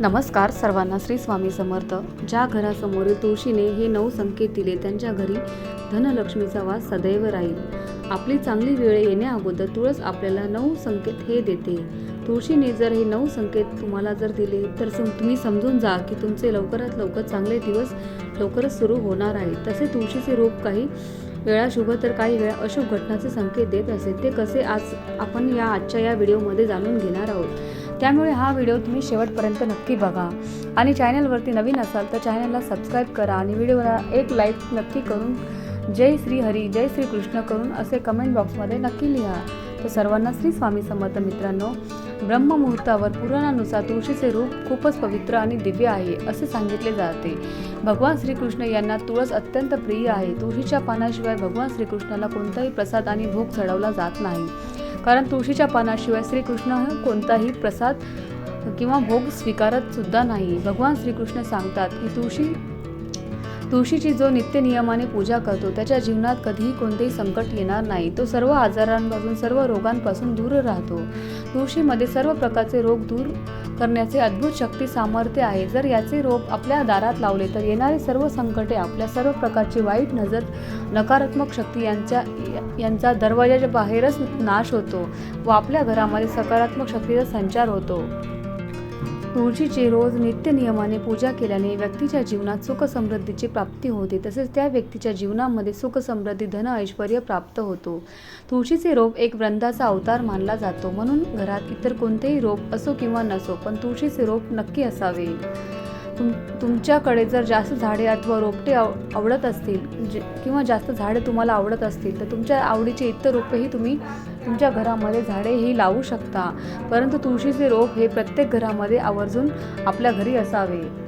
नमस्कार सर्वांना श्री स्वामी समर्थ. ज्या घरासमोरील तुळशीने हे नऊ संकेत दिले त्यांच्या घरी धनलक्ष्मीचा वास सदैव राहील. आपली चांगली वेळ येण्याअगोदर तुळस आपल्याला नऊ संकेत हे देते. तुळशीने जर हे नऊ संकेत तुम्हाला जर दिले तर तुम्ही समजून जा की तुमचे लवकरात लवकर चांगले दिवस लवकरच सुरू होणार आहे. तसे तुळशीचे रूप काही वेळा शुभ तर काही वेळा अशुभ घटनाचे संकेत देत असेल ते कसे आज आपण या आजच्या या व्हिडिओमध्ये जाणून घेणार आहोत. त्यामुळे हा व्हिडिओ तुम्ही शेवटपर्यंत नक्की बघा. आणि चॅनलवरती नवीन असाल तर चॅनलला सबस्क्राईब करा आणि व्हिडिओला एक लाईक नक्की करून जय श्री हरी जय श्री कृष्ण करून असे कमेंट बॉक्समध्ये नक्की लिहा. तर सर्वांना श्री स्वामी समर्थ मित्रांनो ब्रह्ममुहूर्तावर पुराणानुसार तुळशीचे रूप खूपच पवित्र आणि दिव्य आहे असे सांगितले जाते. भगवान श्रीकृष्ण यांना तुळस अत्यंत प्रिय आहे. तुळशीच्या पानाशिवाय भगवान श्रीकृष्णाला कोणताही प्रसाद आणि भोग चढवला जात नाही. कारण तुळशीच्या पानाशिवाय श्रीकृष्ण कोणताही प्रसाद किंवा भोग स्वीकारत सुद्धा नाही. भगवान श्रीकृष्ण सांगतात की तुळशी तुळशीची जो नित्य नियमाने पूजा करतो त्याच्या जीवनात कधीही कोणतेही संकट येणार नाही. तो सर्व आजारांपासून सर्व रोगांपासून दूर राहतो. तुळशीमध्ये सर्व प्रकारचे रोग दूर करण्याचे अद्भुत शक्ती सामर्थ्य आहे. जर याचे रोप आपल्या दारात लावले तर येणारे सर्व संकटे आपल्या सर्व प्रकारची वाईट नजर नकारात्मक शक्ती यांच्या यांचा दरवाजाच्या बाहेरच नाश होतो व आपल्या घरामध्ये सकारात्मक शक्तीचा संचार होतो. तुळशीची रोज नित्य नियमाने पूजा केल्याने व्यक्तीच्या जीवनात सुख समृद्धीची प्राप्ती होते. तसेच त्या व्यक्तीच्या जीवनामध्ये सुख समृद्धी धन ऐश्वर प्राप्त होतो. तुळशीचे रोप एक वृंदाचा अवतार मानला जातो. म्हणून घरात इतर कोणतेही रोप असो किंवा नसो पण तुळशीचे रोप नक्की असावे. तुम तुमच्याकडे जर जास्त झाडे अथवा रोपटे आव आवडत असतील जे किंवा जास्त झाडे तुम्हाला आवडत असतील तर तुमच्या आवडीचे इतर रोपेही तुम्ही तुमच्या घरामध्ये झाडे ही लावू शकता. परंतु तुळशीचे रोप हे प्रत्येक घरामध्ये आवर्जून आपल्या घरी असावे.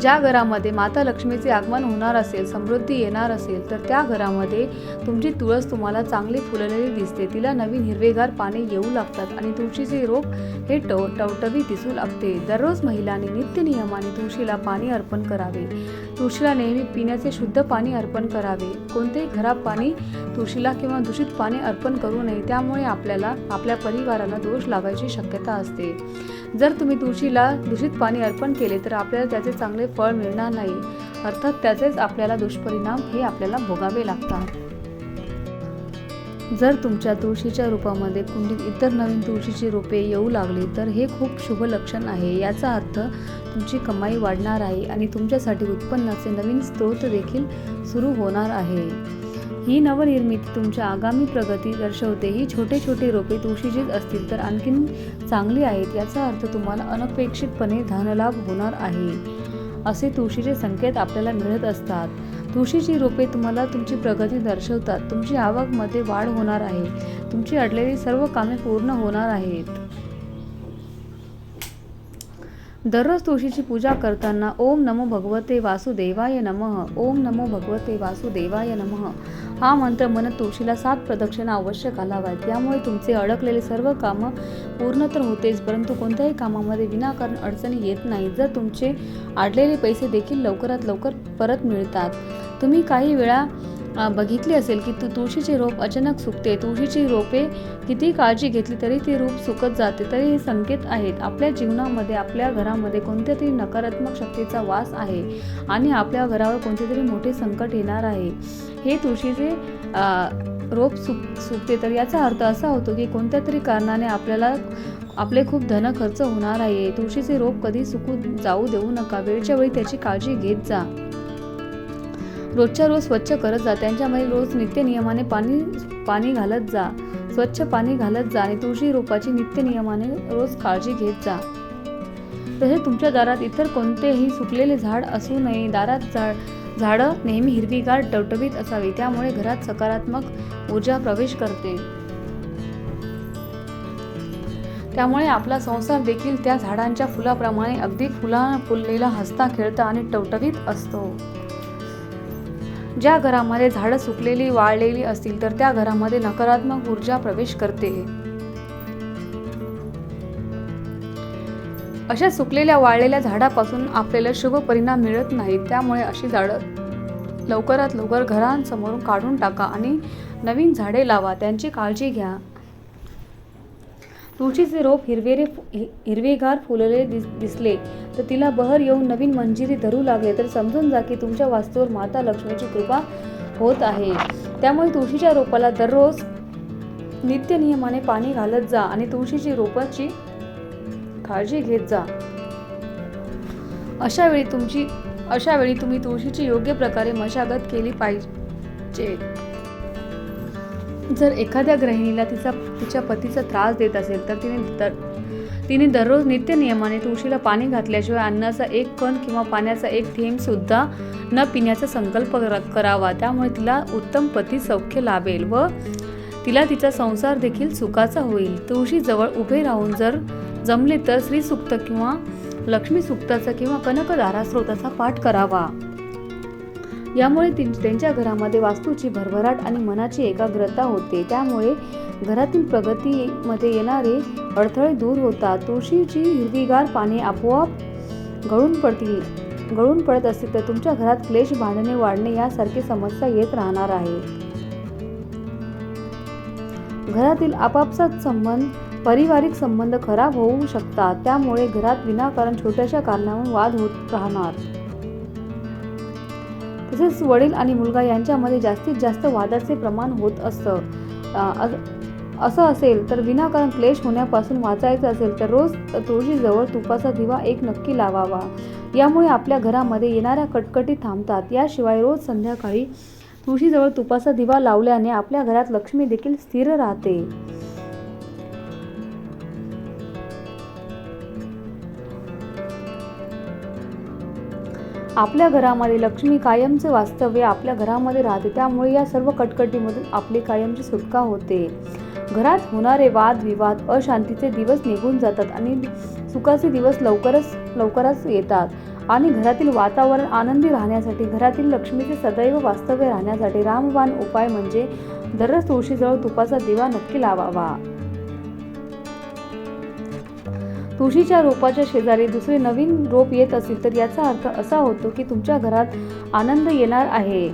ज्या घरामध्ये माता लक्ष्मीचे आगमन होणार असेल समृद्धी येणार असेल तर त्या घरामध्ये तुमची तुळस तुम्हाला चांगली फुललेली दिसते. तिला नवीन हिरवेगार पाने येऊ लागतात आणि तुळशीचे रोप हे टव टवटवी दिसू लागते दररोज महिलांनी नित्य नियमाने तुळशीला पाणी अर्पण करावे. तुळशीला नेहमी पिण्याचे शुद्ध पाणी अर्पण करावे. कोणतेही खराब पाणी तुळशीला किंवा दूषित पाणी अर्पण करू नये त्यामुळे आपल्याला आपल्या परिवाराला दोष लागायची शक्यता असते. जर तुम्ही तुळशीला दूषित पाणी अर्पण केले तर आपल्याला त्याचे चांगले फळ मिळणार नाही. अर्थात त्याचेच आपल्याला दुष्परिणाम हे आपल्याला भोगावे लागतात. जर तुमच्या तुळशीच्या रूपामध्ये कुंडीत इतर नवीन तुळशीची रोपे येऊ लागली तर हे खूप शुभ लक्षण आहे. याचा अर्थ तुमची कमाई वाढणार आहे आणि तुमच्यासाठी उत्पन्नाचे नवीन स्रोत देखील सुरू होणार आहे. ही नवनिर्मिती तुमच्या आगामी प्रगती दर्शवते. ही छोटे छोटे रोपे तुळशीचीच असतील तर आणखीन चांगली आहेत याचा अर्थ तुम्हाला अनपेक्षितपणे धनलाभ होणार आहे. असे तुळशीचे संकेत आपल्याला मिळत असतात. तुळशीची रोपे तुम्हाला तुमची प्रगती दर्शवतात. तुमची आवकमध्ये वाढ होणार आहे. तुमची अडलेली सर्व कामे पूर्ण होणार आहेत. दररोज तुळशीची पूजा करताना ओम नमो भगवते वासुदेवाय नमः. ओम नमो भगवते वासुदेवाय नमः. हा मंत्र म्हणत तुळशीला सात प्रदक्षिणा अवश्य घालाव्यात. यामुळे तुमचे अडकलेले सर्व कामं पूर्ण तर होतेच परंतु कोणत्याही कामामध्ये विनाकारण अडचणी येत नाही जर तुमचे आडलेले पैसे देखील लवकरात लवकर परत मिळतात. तुम्ही काही वेळा बघितले असेल की तु तुळशीचे रोप अचानक सुकते. तुळशीची रोपे किती काळजी घेतली तरी ते रूप सुकत जाते तरी हे संकेत आहेत. आपल्या जीवनामध्ये आपल्या घरामध्ये कोणत्या तरी नकारात्मक शक्तीचा वास आहे आणि आपल्या घरावर कोणते तरी मोठे संकट येणार आहे. हे तुळशीचे रोप सुक सुकते तर याचा अर्थ असा होतो की कोणत्या तरी कारणाने आपल्याला आपले खूप धन खर्च होणार आहे. तुळशीचे रोप कधी सुकू जाऊ देऊ नका. वेळच्या वेळी त्याची काळजी घेत जा. रोजच्या रोज स्वच्छ करत जा. त्यांच्यामध्ये रोज नित्य नियमाने पाणी पाणी घालत जा. स्वच्छ पाणी घालत जा आणि तुळशी रोपाची नित्य नियमाने रोज काळजी घेत जा. तसेच तुमच्या दारात इतर कोणतेही सुकलेले झाड असू नये. दारात झाड झाडं नेहमी हिरवीगार टवटवीत असावी त्यामुळे घरात सकारात्मक ऊर्जा प्रवेश करते. त्यामुळे आपला संसार देखील त्या झाडांच्या फुलाप्रमाणे अगदी फुला फुललेला हसता खेळता आणि टवटवीत असतो. ज्या घरामध्ये झाडं सुकलेली वाळलेली असतील तर त्या घरामध्ये नकारात्मक ऊर्जा प्रवेश करते. अशा सुकलेल्या वाळलेल्या झाडापासून आपल्याला शुभ परिणाम मिळत नाहीत त्यामुळे अशी झाडं लवकरात लवकर घरांसमोरून काढून टाका आणि नवीन झाडे लावा त्यांची काळजी घ्या. तुळशीचे रोप हिरवेरे हि- हिरवेगार फुलले दिस दिसले तर तिला बहर येऊन नवीन मंजिरी धरू लागले तर समजून जा की तुमच्या वास्तूवर माता लक्ष्मीची कृपा होत आहे. त्यामुळे तुळशीच्या रोपाला दररोज नित्य नियमाने पाणी घालत जा आणि तुळशीची रोपाची काळजी घेत जा. अशा वेळी तुमची अशा वेळी तुम्ही तुळशीची योग्य प्रकारे मशागत केली पाहिजे. जर एखाद्या गृहिणीला तिचा तिच्या पतीचा त्रास देत असेल तर तिने दर तिने दररोज नित्य नियमाने तुळशीला पाणी घातल्याशिवाय अन्नाचा एक कण किंवा पाण्याचा एक थेंब सुद्धा न पिण्याचा संकल्प करावा. त्यामुळे तिला उत्तम पती सौख्य लाभेल व तिला तिचा संसार देखील सुखाचा होईल. तुळशी जवळ उभे राहून जर जमले तर श्री सुक्त किंवा लक्ष्मी सुक्ताचा किंवा कनकधारा स्रोताचा पाठ करावा. यामुळे ती- त्यांच्या घरामध्ये वास्तूची भरभराट आणि मनाची एकाग्रता होते. त्यामुळे घरातील प्रगतीमध्ये येणारे अडथळे दूर होतात. तुळशीची हिरवीगार पाने आपोआप गळून पडतील. गळून पडत असतील तर तुमच्या घरात क्लेश भांडणे वाढणे यासारखी समस्या येत राहणार आहे. घरातील आपापसात संबंध पारिवारिक संबंध खराब होऊ शकतात. त्यामुळे घरात विनाकारण छोट्याशा कारणावरून वाद होत राहणार. तसेच वडील आणि मुलगा यांच्यामध्ये जास्तीत जास्त वादाचे प्रमाण होत असतं. असं असेल तर विनाकारण क्लेश होण्यापासून वाचायचं असेल तर रोज तुळशीजवळ तुपाचा दिवा एक नक्की लावावा. यामुळे आपल्या घरामध्ये येणाऱ्या कटकटी थांबतात. याशिवाय रोज संध्याकाळी तुळशीजवळ तुपाचा दिवा लावल्याने आपल्या घरात लक्ष्मी देखील स्थिर राहते. आपल्या घरामध्ये लक्ष्मी कायमचे वास्तव्य आपल्या घरामध्ये राहते. त्यामुळे या सर्व कटकटीमधून आपली कायमची सुटका होते. घरात होणारे वाद विवाद अशांतीचे दिवस निघून जातात आणि सुखाचे दिवस लवकरच लवकरच येतात. आणि घरातील वातावरण आनंदी राहण्यासाठी घरातील लक्ष्मीचे सदैव वास्तव्य राहण्यासाठी रामबाण उपाय म्हणजे दररोज तुळशीजवळ तुपाचा दिवा नक्की लावावा. तुळशीच्या रोपाच्या शेजारी दुसरे नवीन रोप येत असेल तर याचा अर्थ असा होतो की तुमच्या घरात आनंद येणार आहे.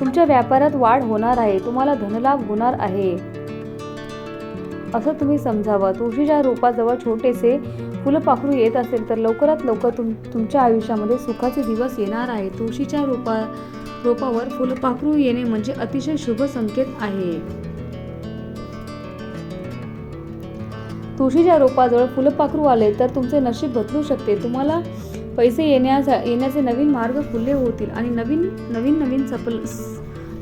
तुमच्या व्यापारात वाढ होणार आहे. तुम्हाला धनलाभ होणार आहे. असं तुम्ही समजावं. तुळशीच्या रोपाजवळ छोटेसे फुलपाखरू येत असेल तर लवकरात लवकर तुम तुमच्या आयुष्यामध्ये सुखाचे दिवस येणार आहे. तुळशीच्या रोपा रोपावर फुलपाखरू येणे म्हणजे अतिशय शुभ संकेत आहे. तुळशीच्या रोपाजवळ फुलपाखरू आले तर तुमचे नशीब बदलू शकते. तुम्हाला पैसे येण्याचा येण्याचे नवीन मार्ग खुले होतील आणि नवीन नवीन नवीन सपल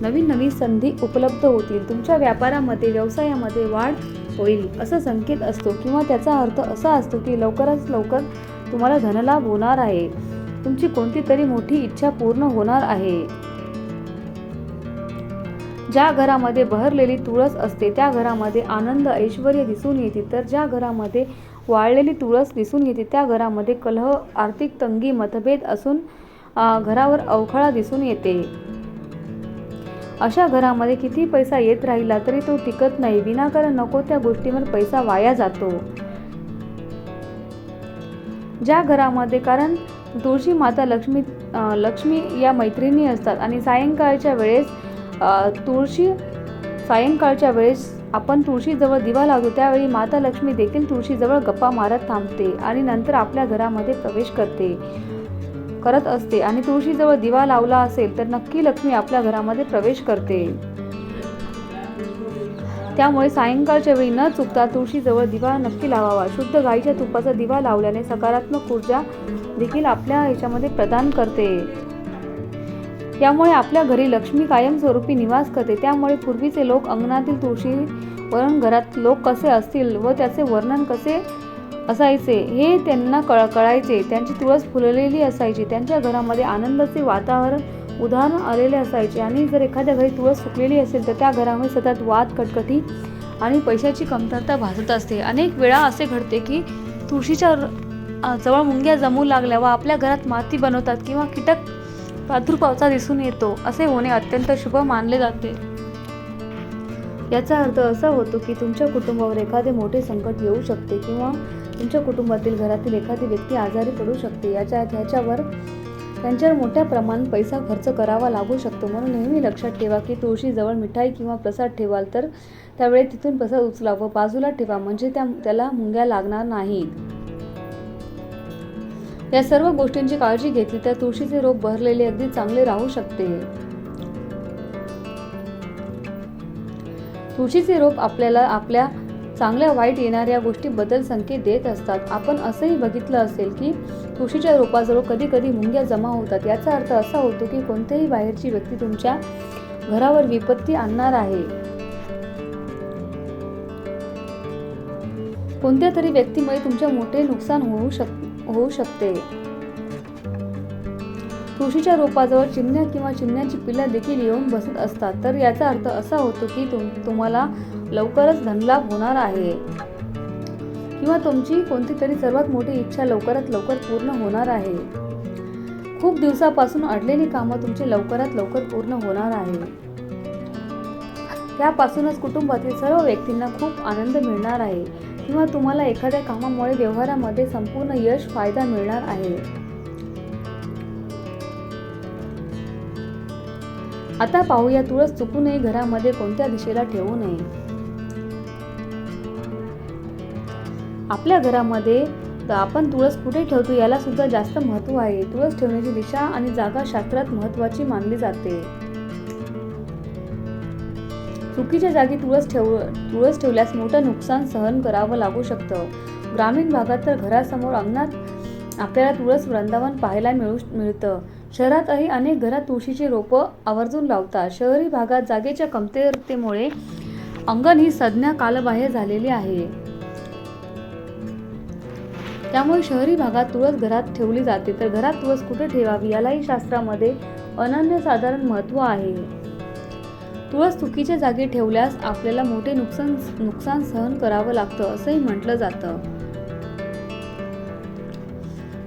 नवीन नवीन संधी उपलब्ध होतील. तुमच्या व्यापारामध्ये व्यवसायामध्ये वाढ होईल असा संकेत असतो किंवा त्याचा अर्थ असा असतो की लवकरात लवकर तुम्हाला धनलाभ होणार आहे. तुमची कोणती तरी मोठी इच्छा पूर्ण होणार आहे. ज्या घरामध्ये बहरलेली तुळस असते त्या घरामध्ये आनंद ऐश्वर दिसून येते. तर ज्या घरामध्ये वाळलेली तुळस दिसून येते त्या घरामध्ये कलह आर्थिक तंगी मतभेद असून घरावर अवखळा दिसून येते. अशा घरामध्ये किती पैसा येत राहिला तरी तो टिकत नाही. विनाकारण नको त्या गोष्टीवर पैसा वाया जातो. ज्या घरामध्ये कारण तुळशी माता लक्ष्मी लक्ष्मी या मैत्रिणी असतात आणि सायंकाळच्या वेळेस तुळशी सायंकाळच्या वेळेस आपण तुळशीजवळ दिवा लावतो त्यावेळी माता लक्ष्मी देखील तुळशीजवळ गप्पा मारत थांबते आणि नंतर आपल्या घरामध्ये प्रवेश करते करत असते. आणि तुळशीजवळ दिवा लावला असेल तर नक्की लक्ष्मी आपल्या घरामध्ये प्रवेश करते. त्यामुळे सायंकाळच्या वेळी न चुकता तुळशीजवळ दिवा नक्की लावावा. शुद्ध गाईच्या तुपाचा दिवा लावल्याने सकारात्मक ऊर्जा देखील आपल्या ह्याच्यामध्ये प्रदान करते. यामुळे आपल्या घरी लक्ष्मी कायमस्वरूपी निवास करते. त्यामुळे पूर्वीचे लोक अंगणातील तुळशी वरून घरात लोक कसे असतील व त्याचे वर्णन कसे असायचे हे त्यांना कळ कळायचे. त्यांची तुळस फुललेली असायची. त्यांच्या घरामध्ये आनंदाचे वातावरण उदाहरण आलेले असायचे. आणि जर एखाद्या घरी तुळस सुकलेली असेल तर त्या घरामध्ये सतत वाद कटकटी आणि पैशाची कमतरता भासत असते. अनेक वेळा असे घडते की तुळशीच्या जवळ मुंग्या जमू लागल्या व आपल्या घरात माती बनवतात किंवा कीटक प्रादुर्भावचा दिसून येतो असे होणे अत्यंत शुभ मानले जाते. याचा अर्थ असा होतो की तुमच्या कुटुंबावर एखादे मोठे संकट येऊ शकते किंवा तुमच्या कुटुंबातील घरातील एखादी व्यक्ती आजारी पडू शकते. याच्या ह्याच्यावर त्यांच्यावर मोठ्या प्रमाणात पैसा खर्च करावा लागू शकतो. म्हणून नेहमी लक्षात ठेवा की तुळशीजवळ मिठाई किंवा प्रसाद ठेवाल तर त्यावेळी तिथून प्रसाद उचला व बाजूला ठेवा म्हणजे त्या त्याला मुंग्या लागणार नाहीत. या सर्व गोष्टींची काळजी घेतली तर तुळशीचे रोप भरलेले अगदी चांगले राहू शकते. तुळशीचे रोप आपल्याला आपल्या चांगल्या वाईट येणाऱ्या गोष्टीबद्दल संकेत देत असतात. आपण असंही बघितलं असेल की तुळशीच्या रोपाजवळ कधी कधी मुंग्या जमा होतात. याचा अर्थ असा होतो की कोणत्याही बाहेरची व्यक्ती तुमच्या घरावर विपत्ती आणणार आहे. कोणत्या तरी व्यक्तीमुळे तुमचे मोठे नुकसान होऊ शक होऊ शकते. तुळशीच्या रोपाजवळ चिन्ह किंवा चिमण्यांची पिल्ला देखील येऊन बसत असतात. तर याचा अर्थ असा होतो की तुम तुम्हाला लवकरच धनलाभ होणार आहे. किंवा तुमची कोणती तरी सर्वात मोठी इच्छा लवकरात लवकर पूर्ण होणार आहे. खूप दिवसापासून अडलेली कामं तुमची लवकरात लवकर पूर्ण होणार आहे. त्यापासूनच कुटुंबातील सर्व व्यक्तींना खूप आनंद मिळणार आहे. किंवा तुम्हाला एखाद्या कामामुळे व्यवहारामध्ये संपूर्ण यश फायदा मिळणार आहे. आता पाहूया तुळस चुकूनही घरामध्ये कोणत्या दिशेला ठेवू नये. आपल्या घरामध्ये तर आपण तुळस कुठे ठेवतो याला सुद्धा जास्त महत्त्व आहे. तुळस ठेवण्याची दिशा आणि जागा शास्त्रात महत्त्वाची मानली जाते. चुकीच्या जागी तुळस ठेव तुळस ठेवल्यास मोठं नुकसान सहन करावं लागू शकतं. ग्रामीण भागात तर घरासमोर अंगणात आपल्याला तुळस वृंदावन पाहायला मिळू मिळतं. शहरातही अनेक घरात तुळशीची रोपं आवर्जून लावतात. शहरी भागात जागेच्या कमतरतेमुळे अंगण ही संज्ञा कालबाह्य झालेली आहे. त्यामुळे शहरी भागात तुळस घरात ठेवली जाते. तर घरात तुळस कुठे ठेवावी? यालाही शास्त्रामध्ये अनन्यसाधारण महत्त्व आहे. तुळस चुकीच्या जागी ठेवल्यास आपल्याला मोठे नुकसान नुकसान सहन करावं लागतं असंही म्हटलं जातं.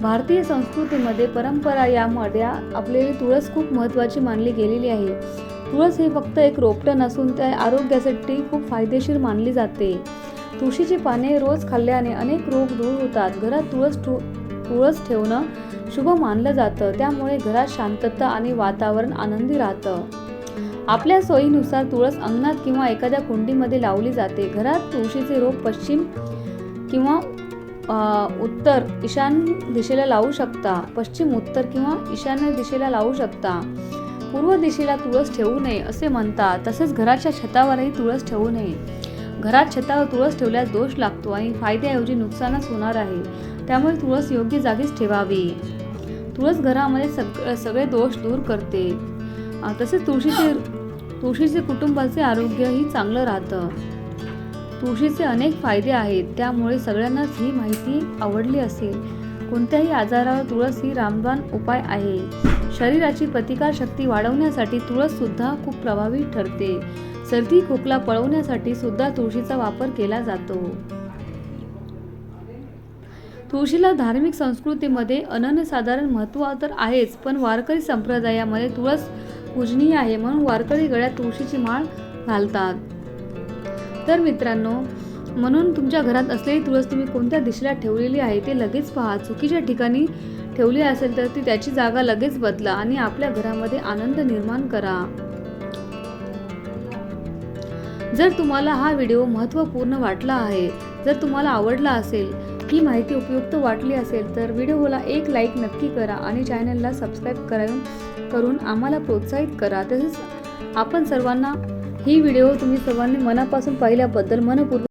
भारतीय संस्कृतीमध्ये परंपरा यामध्ये आपलेली तुळस खूप महत्त्वाची मानली गेलेली आहे. तुळस हे फक्त एक रोपटं नसून त्या आरोग्यासाठी खूप फायदेशीर मानली जाते. तुळशीची पाने रोज खाल्ल्याने अनेक रोग दूर होतात. घरात तुळस तुळस ठेवणं शुभ मानलं जातं. त्यामुळे घरात शांतता आणि वातावरण आनंदी राहतं. आपल्या सोयीनुसार तुळस अंगणात किंवा एखाद्या कुंडीमध्ये लावली जाते. घरात तुळशीचे रोप पश्चिम किंवा उत्तर ईशान्य दिशेला लावू शकता. पश्चिम उत्तर किंवा ईशान्य दिशेला लावू शकता. पूर्व दिशेला तुळस ठेवू नये असे म्हणतात. तसेच घराच्या छतावरही तुळस ठेवू नये. घरात छतावर तुळस ठेवल्यास दोष लागतो आणि फायद्याऐवजी नुकसानच होणार आहे. त्यामुळे तुळस योग्य जागीच ठेवावी. तुळस घरामध्ये सग सगळे दोष दूर करते. तसेच तुळशीचे तुळशीचे कुटुंबाचे आरोग्यही चांगलं राहतं. तुळशीचे अनेक फायदे आहेत त्यामुळे सगळ्यांनाच ही माहिती आवडली असेल. कोणत्याही आजारावर तुळस ही रामबाण उपाय आहे. शरीराची प्रतिकारशक्ती वाढवण्यासाठी तुळस सुद्धा खूप प्रभावी ठरते. सर्दी खोकला पळवण्यासाठी सुद्धा तुळशीचा वापर केला जातो. तुळशीला धार्मिक संस्कृतीमध्ये अनन्यसाधारण महत्त्व तर आहेच पण वारकरी संप्रदायामध्ये तुळस पूजनीय आहे म्हणून वारकरी गळ्यात तुळशीची माळ घालतात. तर मित्रांनो म्हणून तुमच्या घरात असलेली तुळस तुम्ही कोणत्या दिशेला ठेवलेली आहे ते लगेच पहा. चुकीच्या ठिकाणी ठेवली असेल तर ती त्याची जागा लगेच बदला आणि आपल्या घरामध्ये आनंद निर्माण करा. जर तुम्हाला हा व्हिडिओ महत्त्वपूर्ण वाटला आहे जर तुम्हाला आवडला असेल ही माहिती उपयुक्त वाटली असेल तर व्हिडिओला एक लाईक नक्की करा आणि चॅनलला सबस्क्राईब करून करून आम्हाला प्रोत्साहित करा. तसेच आपण सर्वांना ही व्हिडिओ तुम्ही सर्वांनी मनापासून पाहिल्याबद्दल मनपूर्वक